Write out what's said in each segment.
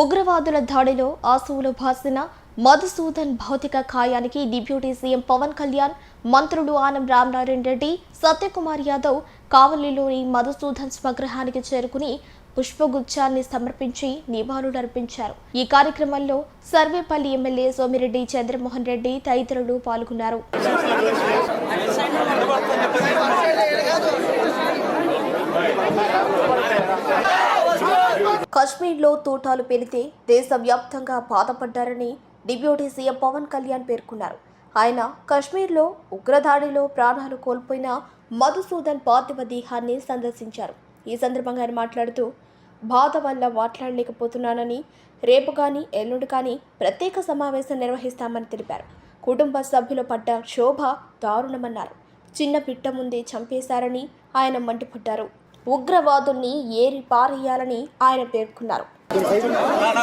ఉగ్రవాదుల దాడిలో ఆసువులు భాసిన మధుసూదన్ భౌతిక కాయానికి డిప్యూటీ సీఎం పవన్ కళ్యాణ్ మంత్రులు ఆనం రామనారాయణ రెడ్డి సత్యకుమార్ యాదవ్ కావలిలోని మధుసూదన్ స్వగృహానికి చేరుకుని పుష్పగుచ్చాన్ని సమర్పించి నివాళులర్పించారు ఈ కార్యక్రమంలో సర్వేపల్లి ఎమ్మెల్యే సోమిరెడ్డి చంద్రమోహన్ రెడ్డి తదితరులు పాల్గొన్నారు. కశ్మీర్లో తూటాలు పెరితే దేశవ్యాప్తంగా బాధపడ్డారని డిప్యూటీ సీఎం పవన్ కళ్యాణ్ పేర్కొన్నారు. ఆయన కశ్మీర్లో ఉగ్రదాడిలో ప్రాణాలు కోల్పోయిన మధుసూదన్ పార్థివ దేహాన్ని సందర్శించారు. ఈ సందర్భంగా ఆయన మాట్లాడుతూ బాధ వల్ల మాట్లాడలేకపోతున్నానని రేపు కానీ ఎల్లుండి కానీ ప్రత్యేక సమావేశం నిర్వహిస్తామని తెలిపారు. కుటుంబ సభ్యులు పడ్డ శోభ దారుణమన్నారు. చిన్న పిట్ట ముందే చంపేశారని ఆయన మండిపడ్డారు. ఉగ్రవాదుల్ని ఏరి పారేయాలని ఆయన పేర్కొన్నారు. నా-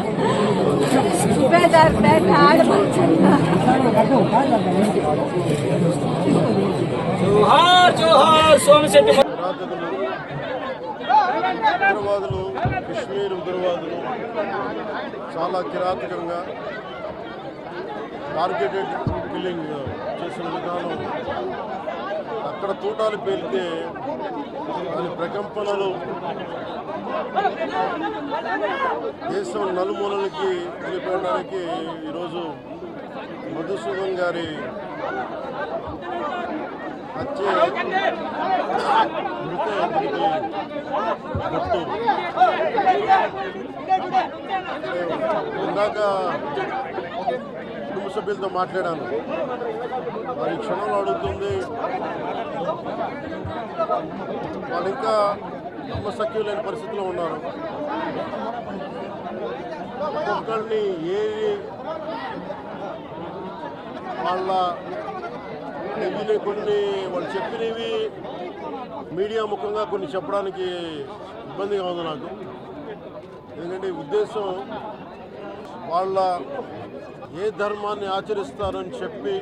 జోహార్ జోహార్ ఉగ్రవాదులు కశ్మీర్ ఉగ్రవాదులు చాలా కిరాతకంగా టార్గెటెడ్ కిల్లింగ్ చేసిన విధానం అక్కడ తూటాలు పేలితే దాని ప్రకంపనలు. దేశం నలుమూలలకి వెళ్ళిపోవడానికి ఈరోజు మధుసూదన్ గారి హత్య గుర్తు. ఇందాక సభ్యులతో మాట్లాడాను. వారి క్షణంలో అడుగుతుంది వాళ్ళు ఇంకా నమ్మసక్యం లేని పరిస్థితిలో ఉన్నారు. ఒక్కొక్కరిని ఏది వాళ్ళ ఇవి కొన్ని వాళ్ళు చెప్పినవి మీడియా ముఖంగా కొన్ని చెప్పడానికి ఇబ్బందిగా ఉంది నాకు. ఎందుకంటే ఉద్దేశం వాళ్ళ ఏ ధర్మాన్ని ఆచరిస్తారని చెప్పి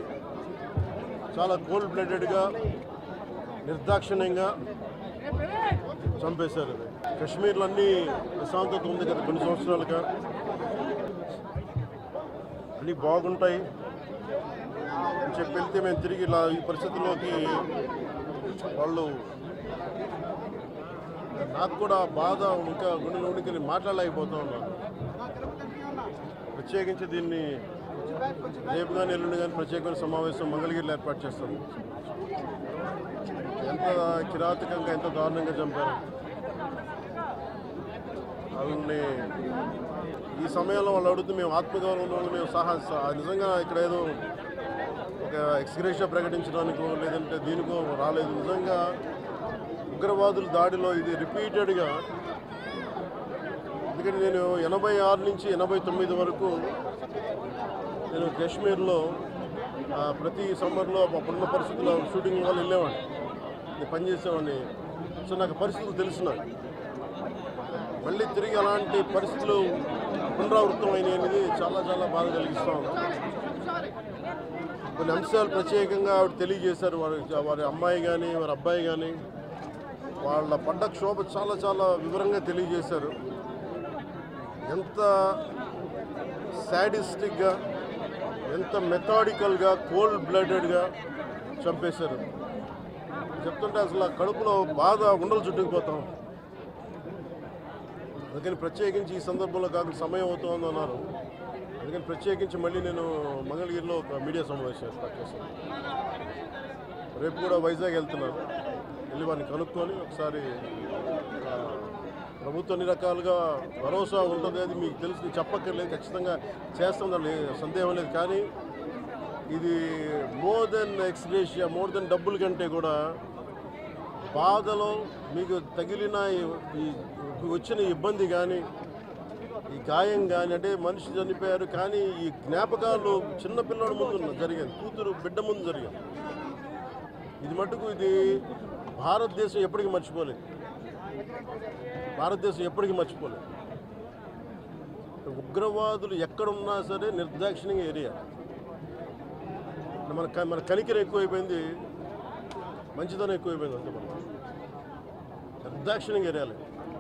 చాలా కోల్డ్ బ్లడెడ్గా నిర్దాక్షిణ్యంగా చంపేశారు. కశ్మీర్లో అన్ని ప్రశాంతత ఉంది కదా కొన్ని సంవత్సరాలుగా. అన్నీ బాగుంటాయి. అని చెప్పి వెళ్తే మేము తిరిగి ఇలా ఈ పరిస్థితుల్లోకి వాళ్ళు నాకు కూడా బాధ ఇంకా గుండె నుండి నేను మాట్లాడలేకపోతా ఉన్నాను ప్రత్యేకించి దీన్ని రేపు కానీ ఎల్లుండి కానీ ప్రత్యేకమైన సమావేశం మంగళగిరిలో ఏర్పాటు చేస్తాం ఎంత కిరాతకంగా ఎంత దారుణంగా చంపారు. వాళ్ళని ఈ సమయంలో వాళ్ళు అడుగుతూ మేము ఆత్మగౌరవం ఉన్న మేము సహా నిజంగా ఇక్కడ ఏదో ఒక ఎక్స్గ్రేషియా ప్రకటించడానికో లేదంటే దీనికో రాలేదు. నిజంగా ఉగ్రవాదుల దాడిలో ఇది రిపీటెడ్గా ఎందుకంటే నేను ఎనభై ఆరు నుంచి ఎనభై తొమ్మిది వరకు నేను కాశ్మీర్లో ఆ, ప్రతి సమ్మర్లో అప్పుడున్న పరిస్థితుల్లో షూటింగ్ వాళ్ళు వెళ్ళేవాడిని. నేను పనిచేసేవాడిని సో నాకు పరిస్థితులు తెలిసిన మళ్ళీ తిరిగి అలాంటి పరిస్థితులు పునరావృతం అయినాయి అనేది చాలా చాలా బాధ కలిగిస్తూ కొన్ని అంశాలు ప్రత్యేకంగా ఆవిడ తెలియజేశారు. వారి వారి అమ్మాయి కానీ వారి అబ్బాయి కానీ వాళ్ళ పడ్డ క్షోభ చాలా చాలా వివరంగా తెలియజేశారు. ఎంత శాడిస్టిక్గా ఎంత మెథాడికల్గా కోల్డ్ బ్లడెడ్గా చంపేశారు. చెప్తుంటే అసలు ఆ కడుపులో బాధ ఉండలు చుట్టుకుపోతాం. అందుకని ప్రత్యేకించి ఈ సందర్భంలో కాదు సమయం అవుతుంది అన్నారు. అందుకని ప్రత్యేకించి మళ్ళీ నేను మంగళగిరిలో ఒక మీడియా సమావేశం ఏర్పాటు చేశాను. రేపు కూడా వైజాగ్ వెళ్తున్నాను వెళ్ళి వారిని కనుక్కొని ఒకసారి ప్రభుత్వం అన్ని రకాలుగా భరోసా ఉంటుంది అది మీకు తెలిసి చెప్పక్కర్లేదు ఖచ్చితంగా చేస్తుందని సందేహం లేదు. కానీ ఇది more than ex gratia more than డబ్బుల కంటే కూడా బాధలో మీకు తగిలిన ఈ- వచ్చిన ఇబ్బంది కానీ ఈ గాయం కానీ అంటే మనిషి చనిపోయారు కానీ ఈ జ్ఞాపకాలు చిన్నపిల్లల ముందు జరిగింది కూతురు బిడ్డ ముందు జరిగింది. ఇది మటుకు ఇది భారతదేశం ఎప్పటికీ మర్చిపోలేదు. భారతదేశం ఎప్పటికీ మర్చిపోలేదు. ఉగ్రవాదులు ఎక్కడున్నా సరే నిర్దాక్షిణ్యంగా ఏరియా మన మన కనికరం ఎక్కువైపోయింది మంచిదనం ఎక్కువైపోయింది అంతే మనం. నిర్దాక్షిణ్యంగా ఏరియాలి